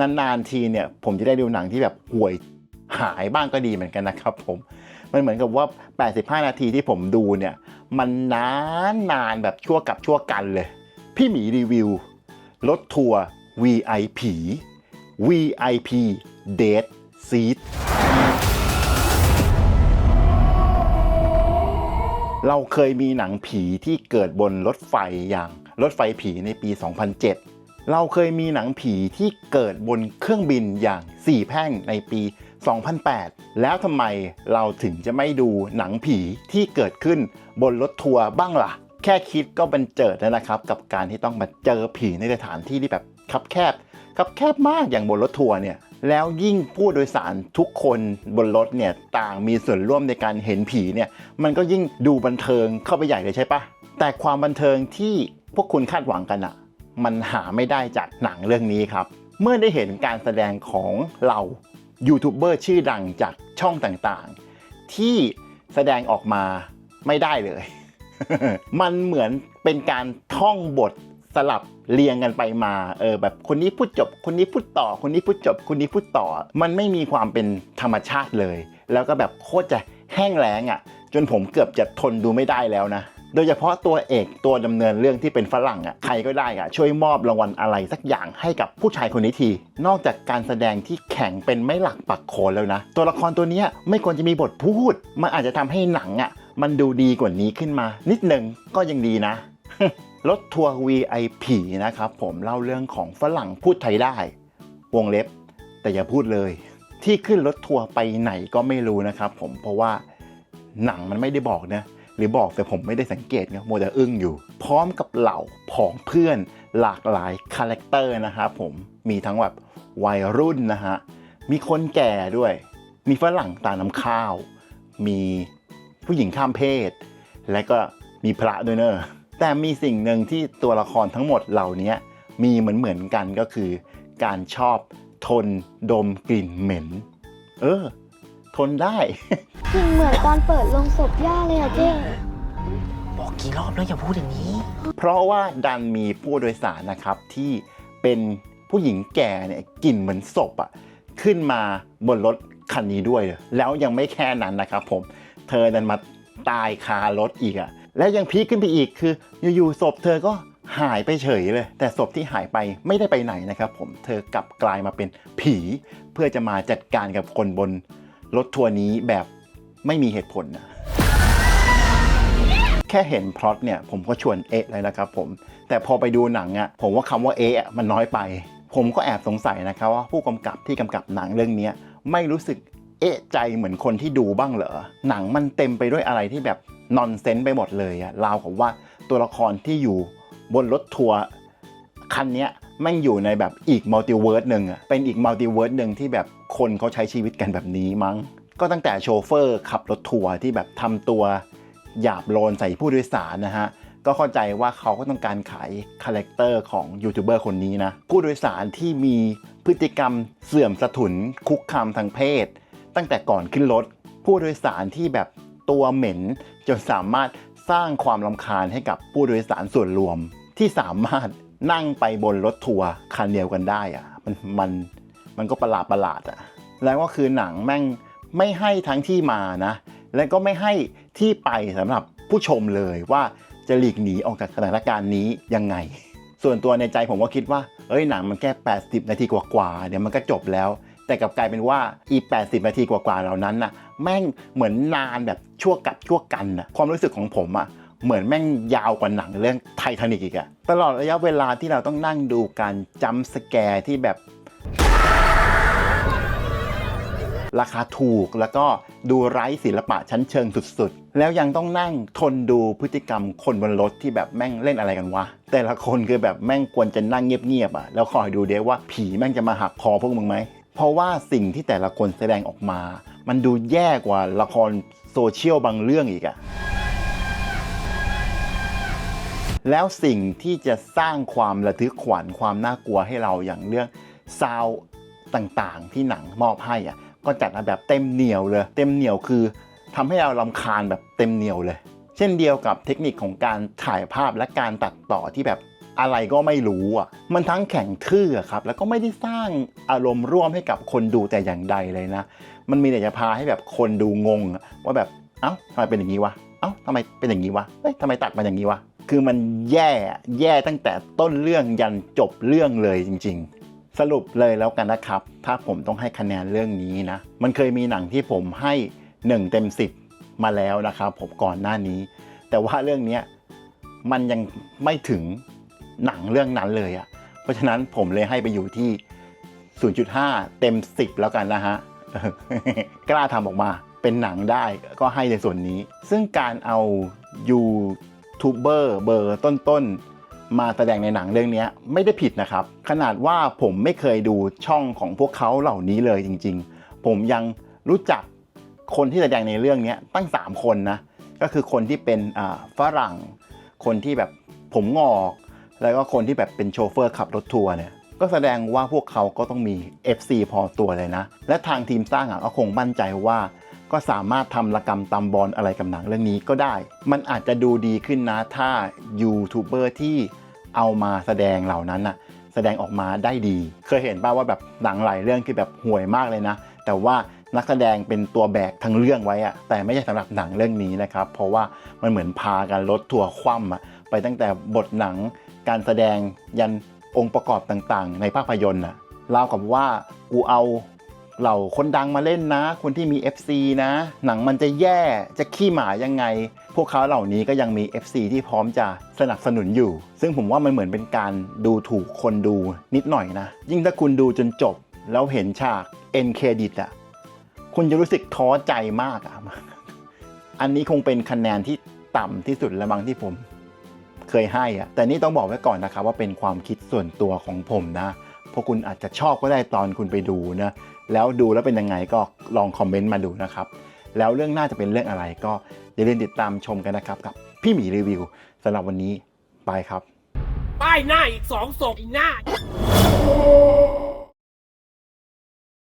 นานๆทีเนี่ยผมจะได้ดูหนังที่แบบห่วยหายบ้างก็ดีเหมือนกันนะครับผมมันเหมือนกับว่า 85 นาทีที่ผมดูเนี่ย มันนานนานๆแบบชั่วกับชั่วกันเลย พี่หมีรีวิว รถทัวร์ VIP VIP Date Seat เราเคยมีหนังผีที่เกิดบนรถไฟอย่างรถไฟผีในปี 2007 เราเคยมีหนังผีที่เกิดบนเครื่องบินอย่าง4แพร่งในปี 2008 แล้วทำไมเราถึงจะไม่ดูหนังผีที่เกิดขึ้นบนรถทัวร์บ้างล่ะ แค่คิดก็บันเจิดแล้วนะครับ กับการที่ต้องมาเจอผีในสถานที่ที่แบบคับแคบคับแคบมากอย่างบนรถทัวร์เนี่ยแล้วยิ่งผู้โดยสารทุกคนบนรถเนี่ยต่างมีส่วนร่วมในการเห็นผีเนี่ยมันก็ยิ่งดูบันเทิงเข้าไปใหญ่เลยใช่ปะแต่ความบันเทิงที่พวกคุณคาดหวังกันอะ มันหาไม่ได้จากหนังเรื่องนี้ครับ เมื่อได้เห็นการแสดงของเรายูทูบเบอร์ชื่อดังจากช่องต่างๆ ที่แสดงออกมาไม่ได้เลย มันเหมือนเป็นการท่องบทสลับเรียงกันไปมา เออแบบคนนี้พูดจบ คนนี้พูดต่อ คนนี้พูดจบ คนนี้พูดต่อ มันไม่มีความเป็นธรรมชาติเลย แล้วก็แบบโคตรจะแห้งแล้งอะ่ะ จนผมเกือบจะทนดูไม่ได้แล้วนะ โดยเฉพาะตัวเอกตัวดำเนินเรื่องที่เป็นฝรั่งอะ่ะใครก็ได้อะ่ะช่วยมอบรางวัลอะไรสักอย่างให้กับผู้ชายคนนี้ที นอกจากการแสดงที่แข็งเป็นไม่หลักปักโขนแล้วนะ ตัวละครตัวนี้ไม่ควรจะมีบทพูด มันอาจจะทำให้หนังอะมันดูดีกว่านี้ขึ้นมา นิดหนึ่งก็ยังดีนะรถทัวร์ VIP นะครับผมเล่าเรื่องของฝรั่งพูดไทยได้ วงเล็บ แต่อย่าพูดเลย ที่ขึ้นรถทัวร์ไปไหนก็ไม่รู้นะครับผมเพราะว่าหนังมันไม่ได้บอกนะ หรือบอกแต่ผมไม่ได้สังเกตไงโมวแต่อึ้งอยู่ พร้อมกับเหล่าผองเพื่อนหลากหลายคาแรคเตอร์นะครับผมมีทั้งแบบวัยรุ่นนะฮะมีคนแก่ด้วย มีฝรั่งตาน้ำข้าว มีผู้หญิงข้ามเพศ และก็มีพระด้วยเนอะแต่มีสิ่งหนึ่งที่ตัวละครทั้งหมดเหล่านี้มีเหมือนเหมือนกันก็คือ การชอบทนดมกลิ่นเหม็น เออ ทนได้ กลิ่นเหมือนตอนเปิดลงศพย่าเลยอะเจ๊บอกกี่รอบแล้วอย่าพูดอย่างนี้ เพราะว่าดันมีผู้โดยสารนะครับที่เป็นผู้หญิงแก่เนี่ยกลิ่นเหมือนศพอะขึ้นมาบนรถคันนี้ด้วยเลยแล้วยังไม่แค่นั้นนะครับผมเธอดันมาตายคารถอีกอะแล้วยังพีคขึ้นไปอีกคือ อยู่ๆศพเธอก็หายไปเฉยเลย แต่ศพที่หายไปไม่ได้ไปไหนนะครับผมเธอกลับกลายมาเป็นผี เพื่อจะมาจัดการกับคนบนรถทัวร์นี้แบบ ไม่มีเหตุผลนะแค่เห็นพล็อตเนี่ยผมก็ชวนเอะเลยนะครับผม แต่พอไปดูหนังอะ่ะผมว่าคำว่าเอะอะมันน้อยไป ผมก็แอบสงสัยนะครับว่าผู้กำกับที่กำกับหนังเรื่องเนี้ไม่รู้สึกเอะใจเหมือนคนที่ดูบ้างเหรอ หนังมันเต็มไปด้วยอะไรที่แบบนอนเซนส์ไปหมดเลยอะราวกับว่าตัวละครที่อยู่บนรถทัวร์คันเนี้ยม่งอยู่ในแบบอีกมัลติเวิร์สหนึ่งอะเป็นอีกมัลติเวิร์สหนึ่งที่แบบคนเขาใช้ชีวิตกันแบบนี้มั้ง ก็ตั้งแต่โชเฟอร์ขับรถทัวร์ที่แบบทำตัวหยาบโลนใส่ผู้โดยสารนะฮะ ก็เข้าใจว่าเขาก็ต้องการขายคาแรคเตอร์ของยูทูบเบอร์คนนี้นะ ผู้โดยสารที่มีพฤติกรรมเสื่อมสถุนคุกคามทางเพศ ตั้งแต่ก่อนขึ้นรถ ผู้โดยสารที่แบบตัวเหม็น จนสามารถสร้างความลำคาญให้กับผู้โดยสารส่วนรวม ที่สามารถนั่งไปบนรถทัวร์คันเดียวกันได้อะมันมันมันก็ประหลาดประหลาดอะแล้วก็คือหนังแม่ง ไม่ให้ทั้งที่มานะ และก็ไม่ให้ที่ไปสำหรับผู้ชมเลยว่าจะหลีกหนีออกจากสถานการณ์นี้ยังไง ส่วนตัวในใจผมก็คิดว่า เอ้ยหนังมันแค่ 80 นาทีกว่าๆเดี๋ยวมันก็จบแล้ว แต่กลับกลายเป็นว่าอี80 นาทีกว่าๆเหล่านั้นน่ะแม่งเหมือนนานแบบชั่วกับชั่วกันน่ะความรู้สึกของผมอะเหมือนแม่งยาวกว่าหนังเรื่องไททานิกอีกอะตลอดระยะเวลาที่เราต้องนั่งดูการจัมสแกร์ที่แบบ ราคาถูกแล้วก็ดูไร้ศิลปะชั้นเชิงสุดๆ แล้วยังต้องนั่งทนดูพฤติกรรมคนบนรถที่แบบแม่งเล่นอะไรกันวะ แต่ละคนคือแบบแม่งควรจะนั่งเงียบๆอะแล้วคอยดูเดี๋ยว่าผีแม่งจะมาหักคอพวกมึงไหมเพราะว่าสิ่งที่แต่ละคนแสดงออกมา มันดูแย่กว่าละครโซเชียลบางเรื่องอีกอะแล้วสิ่งที่จะสร้างความระทึกขวัญความน่ากลัวให้เราอย่างเรื่องซาวต่างๆ ที่หนังมอบให้อะ ก็จัดมาแบบเต็มเหนียวเลย เต็มเหนียวคือทำให้เราลำคาญแบบเต็มเหนียวเลย เช่นเดียวกับเทคนิคของการถ่ายภาพและการตัดต่อที่แบบอะไรก็ไม่รู้อะ มันทั้งแข็งทื่อครับ แล้วก็ไม่ได้สร้างอารมณ์ร่วมให้กับคนดูแต่อย่างใดเลยนะ มันมีแต่จะพาให้แบบคนดูงง ว่าแบบ เอ้าทำไมเป็นอย่างนี้วะ เอ้าทำไมเป็นอย่างนี้วะเฮ้ยทำไมตัดมาอย่างนี้วะ คือมันแย่ แย่ตั้งแต่ต้นเรื่องยันจบเรื่องเลยจริง ๆ สรุปเลยแล้วกันนะครับ ถ้าผมต้องให้คะแนนเรื่องนี้นะ มันเคยมีหนังที่ผมให้ 1 เต็ม 10 มาแล้วนะครับ ผมก่อนหน้านี้ แต่ว่าเรื่องนี้มันยังไม่ถึงหนังเรื่องนั้นเลยอะ่ะ เพราะฉะนั้นผมเลยให้ไปอยู่ที่ 0.5 เต็ม 10 แล้วกันนะฮะ กล้าทำออกมาเป็นหนังได้ก็ให้ในส่วนนี้ ซึ่งการเอายูทูบเบอร์เบอร์ต้นๆ มาแสดงในหนังเรื่องนี้ไม่ได้ผิดนะครับ ขนาดว่าผมไม่เคยดูช่องของพวกเขาเหล่านี้เลยจริง ๆ ผมยังรู้จักคนที่แสดงในเรื่องนี้ตั้ง 3 คนนะ ก็คือคนที่เป็นฝรั่ง คนที่แบบผมงอก แล้วก็คนที่แบบเป็นโชเฟอร์ขับรถทัวร์เนี่ยก็แสดงว่าพวกเขาก็ต้องมี FC พอตัวเลยนะ และทางทีมสร้างอะก็คงมั่นใจว่า ก็สามารถทำระกรรมตำบอลอะไรกับหนังเรื่องนี้ก็ได้ มันอาจจะดูดีขึ้นนะถ้ายูทูบเบอร์ที่เอามาแสดงเหล่านั้นน่ะแสดงออกมาได้ดี เคยเห็นป่าว่าแบบหนังหลายเรื่องคือแบบห่วยมากเลยนะ แต่ว่านักแสดงเป็นตัวแบกทั้งเรื่องไว้อะแต่ไม่ใช่สำหรับหนังเรื่องนี้นะครับ เพราะว่ามันเหมือนพากันรถทัวคว่ำอะไปตั้งแต่บทหนังการแสดงยันองค์ประกอบต่างๆ ในภาพยนตร์อะราวกับว่ากูเอา เหล่าคนดังมาเล่นนะ คนที่มี FC นะ หนังมันจะแย่จะขี้หมายังไง พวกเขาเหล่านี้ก็ยังมี FC ที่พร้อมจะสนับสนุนอยู่ ซึ่งผมว่ามันเหมือนเป็นการดูถูกคนดูนิดหน่อยนะ ยิ่งถ้าคุณดูจนจบ แล้วเห็นฉาก end credit อะคุณจะรู้สึกท้อใจมากอะอันนี้คงเป็นคะแนนที่ต่ำที่สุดละบางที่ผม เคยให้อะแต่นี่ต้องบอกไว้ก่อนนะครับว่าเป็นความคิดส่วนตัวของผมนะ พราะคุณอาจจะชอบก็ได้ตอนคุณไปดูนะแล้วดูแล้วเป็นยังไงก็ลองคอมเมนต์มาดูนะครับแล้วเรื่องหน้าจะเป็นเรื่องอะไรก็อย่าลืมติดตามชมกันนะครับกับพี่หมีรีวิวสำหรับวันนี้บายครับ ป้ายหน้าอีกสองศพอีกหน้า